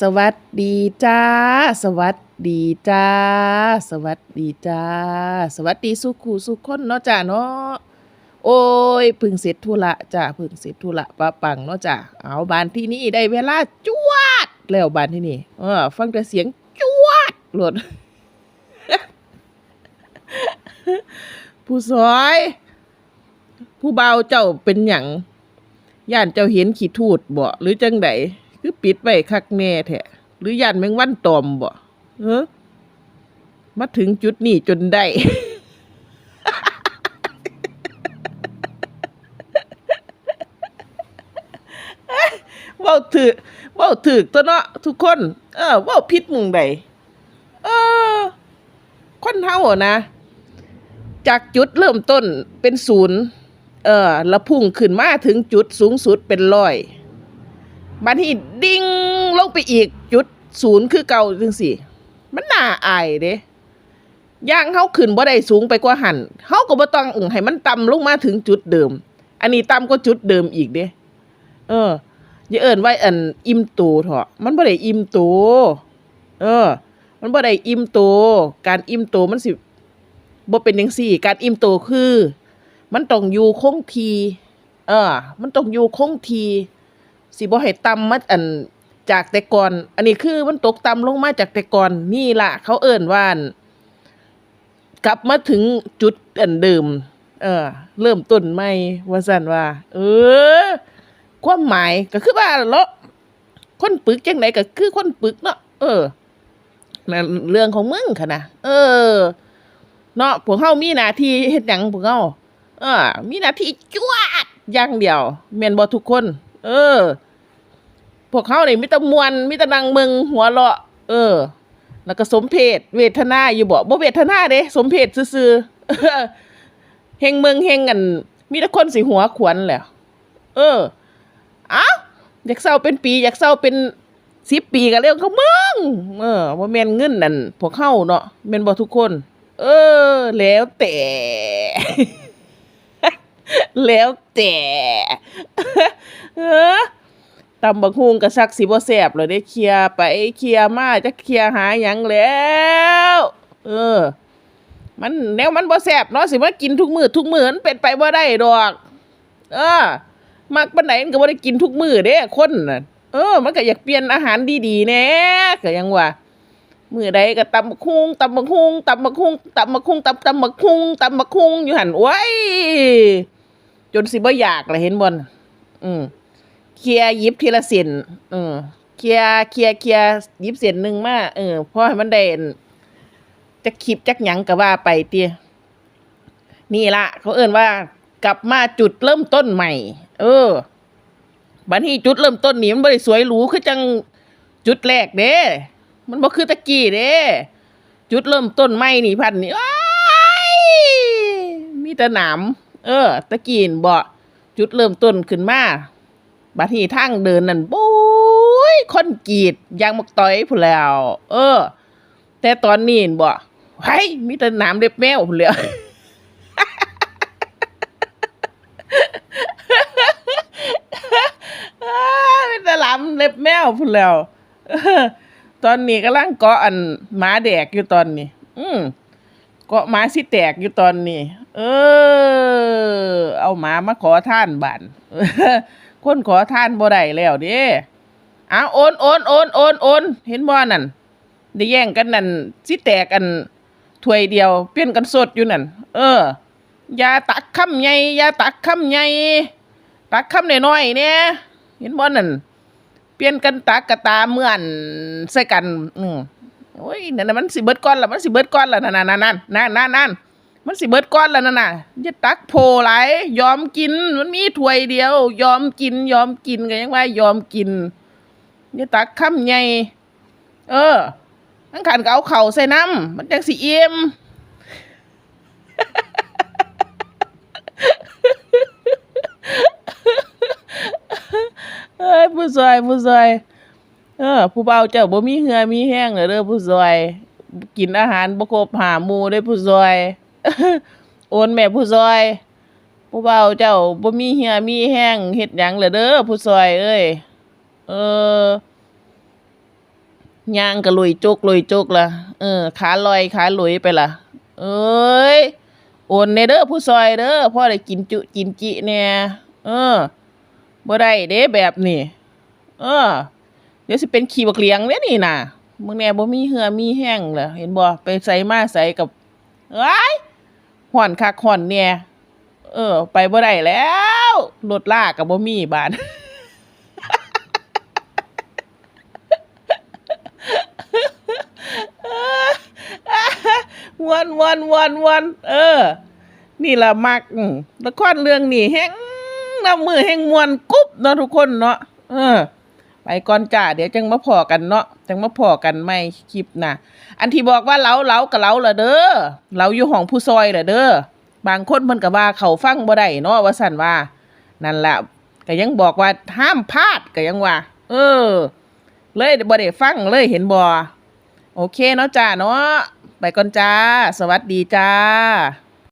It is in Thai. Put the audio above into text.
สวัสดีจ้า สวัสดีจ้า สวัสดีจ้า สวัสดีสุขูสุขคนเนาะจ้าเนาะโอ้ยพึ่งเสร็จธุระจ้าพึ่งเสร็จธุระปะปังเนาะจ้าเอาบานที่นี่ได้เวลาจวด แล้วบานที่นี่เออฟังแต่เสียงจวดหลดผู้ซอย ผู้เบาเจ้าเป็นหยังย่านเจ้าเห็นขี้ทูดบ่หรือจังได คือปิดไว้คักแน่แท้หรือย่านแมงวันตอมบ่เออมาถึงจุดนี้จนได้ เว้าถือเว้าถือตัวเนาะทุกคน เออเว้าผิดมุงใดเออ คนเฮาอะนะ จากจุดเริ่มต้นเป็นศูนย์ เออ แล้วพุ่งขึ้นมาถึงจุดสูงสุดเป็นร้อย บัดนี้ดิ่งลงไปอีกจุดศูนย์คือเก่าจังสิมันน่าอายเด้ย่างเฮาขึ้นบ่ได้สูงไปกว่าหันเฮาก็บ่ต้องอึ้งให้มันต่ำลงมาถึงจุดเดิม อันนี้ต่ำกว่าจุดเดิมอีกเด้เอออย่าเอิ้นว่าอันอิ่มตูเถอะมันบ่ได้อิ่มตูเออ มันบ่ได้อิ่มตูการอิ่มตูมันสิบ่เป็นจังซี่ การอิ่มโตคือ มันต้องอยู่คงที เออ มันต้องอยู่คงที สิบ่ให้ต่ำมาอันจากแต่ก่อน อันนี้คือมันตกต่ำลงมาจากแต่ก่อนนี่ล่ะ เขาเอิ้นว่านกลับมาถึงจุดอันเดิม เออ เริ่มต้นใหม่ว่าซั่นว่า เออ ความหมายก็คือว่าเลาะคนปึกจังไดก็คือคนปึกเนาะเออเรื่องของมึงค่ะนะเออ เนาะพวกเฮามีหน้าที่เฮ็ดหยังพวกเฮาเออ มีหน้าที่จวดอย่างเดียวแม่นบ่ทุกคน เออ พวกเฮานี่มีต่มวนมีต่นั่งเมืองหัวเราะ เออ แล้วก็สมเพศเวทนาอยู่บ่บ่เวทนาเด้สมเพศซื่อๆเฮงเมืองเฮงกัน มีแต่คนสิหัวขวนแหล้วเอออ้าอยากเศร้าเป็นปี อยากเศร้าเป็นสิบปีก็เรื่องเขามึงเออว่าแมนเงินนั่นพวกเฮาเนาะแมนบ่ทุกคน เออ แล้วแต่ แล้วแต่ เออ ตำบักฮุงกระซักสิบ่แซ่บเลยได้เคลียไปเคลียมาจะเคลียหาหยังแล้ว เออ มันแนวมันบ่แซ่บเนาะสิมากินทุกมือทุกมือมันเป็นไปบ่ได้ดอก เออ มักปานไหนมันก็บ่ได้กินทุกมือเด้คนน่ะเออ มันก็อยากเปลี่ยนอาหารดีๆแน่ก็ยังว่ามือใดก็ตำบักฮุงตำบักฮุงตำบักฮุงตำบักฮุงตำตำบักฮุงตำบักฮุงอยู่หันโอ้ยจนสิบ่อยากละเห็นบนอืม เคลียร์ยิบทีละเส้นเอืมเคลียร์เคลียร์เคลียร์ยิบเส้นหนึ่งมาเออพอให้มันได้อั่นจักคลิปจักหยังก็ว่าไปเตินี่ละเขาเอิ้นว่ากลับมาจุดเริ่มต้นใหม่ เออบัดนี้จุดเริ่มต้นนี่มันบ่ได้สวยหรูคือจังจุดแรกเด้ มันบ่คือตะกี้เด้ จุดเริ่มต้นใหม่นี่พันนี่มีแต่หนามเออ ตะกี้นบ่จุดเริ่มต้นขึ้นมา บัดนี้ทางเดินนั่นโอ้ยคนกรีดยางมักต่อยพุ่นแล้ว เออ แต่ตอนนี้บ่ไห้มีแต่นามเล็บแมวพุ่นแล้วอ้าเป็นตะหลำเล็บแมวพุ่นแล้วตอนนี้กำลังเกาะอันหมาแดกอยู่ตอนนี้ อืมเกาะหมาสิแตกอยู่ตอนนี้ เออ เอาหมามาขอท่านบ้าน คนขอท่านบ่ได้แล้วเด้อ้าโอนโอนโอนโอนโอนเห็นบ่นั่นได้แย่งกันนั่นสิแตกกันถ้วยเดียว เปลี่ยนกันสดอยู่นั่นเอออย่าตักคำใหญ่อย่าตักคำใหญ่ตักคำน้อยๆเนี่ยเห็นบ่นั่นเปลี่ยนกันตักกะตาเมื่อนใส่กันอืมโอ้ยนั่นน่ะมันสิเบิดก่อนละมันสิเบิดก่อนละนั่นนั่นนั่นนั่นนั่นนั่นนั่น มันสิเบิดก่อนและนั่นน่ะอย่าตักโพหลยอมกิน มันมีถ้วยเดียว ยอมกิน ยอมกินก็ยังว่ายอมกินอย่าตักคำใหญ่เออทั้งขันก็เอาเข่าใส่น้ำมันจังสิเอี่ยมเอ้ยผู้ซอยผู้ซอยเออ ผู้เบาเจ้าบ่มีเหือมีแห้งเลยเด้อผู้ซอย กินอาหารบ่ครบหาหมู่เด้ผู้ซอย โอนแม่ผู้ซอย ผู้เบาเจ้าบ่มีเหือมีแห้งเฮ็ดหยังเหลยเด้อผู้ซอยเอ้ยเออย่างก็ลุยจุกลุยจุกละเออ ขาลอยขาลุยไปละเอ้ยโอนในเด้อผู้ซอยเด้อพ่อได้กินจุกินจิเนี่ยเออบ่ได้เด้แบบนี้เออ เดี๋ยวสิเป็นขี้บักเลียงเด้นี่น่ะมึงแน่บ่มีเหือมีแห้งเหรอเห็นบ่ไปใส่มาใส่กับเอ้ย ห่อนคักห่อนเนี่ยเออ ไปบ่ได้แล้วรถลากก็บ่มีบาดวันวนวนวนเออ นี่ละมักละครเรื่องนี้แห้งน้ำมือแห้งมวนกุ๊บเนาะทุกคนเนาะเออ ไปก่อนจ้าเดี๋ยวจังมาพอกันเนาะจังมาพอกันไม่คลิปนะอันที่บอกว่าเล้าเล้ากับเล้าละเด้อเล้าอยู่ห้องผู้ซอยละเด้อบางคนเพิ่นก็ว่าเขาฟังบ่ได้เนาะว่าสั่นว่า นั่นแหละก็ยังบอกว่าห้ามพลาดก็ยังว่า เออ เลยบ่ได้ฟังเลยเห็นบ่โอเคเนาะจ้าเนาะไปก่อนจ้า สวัสดีจ้า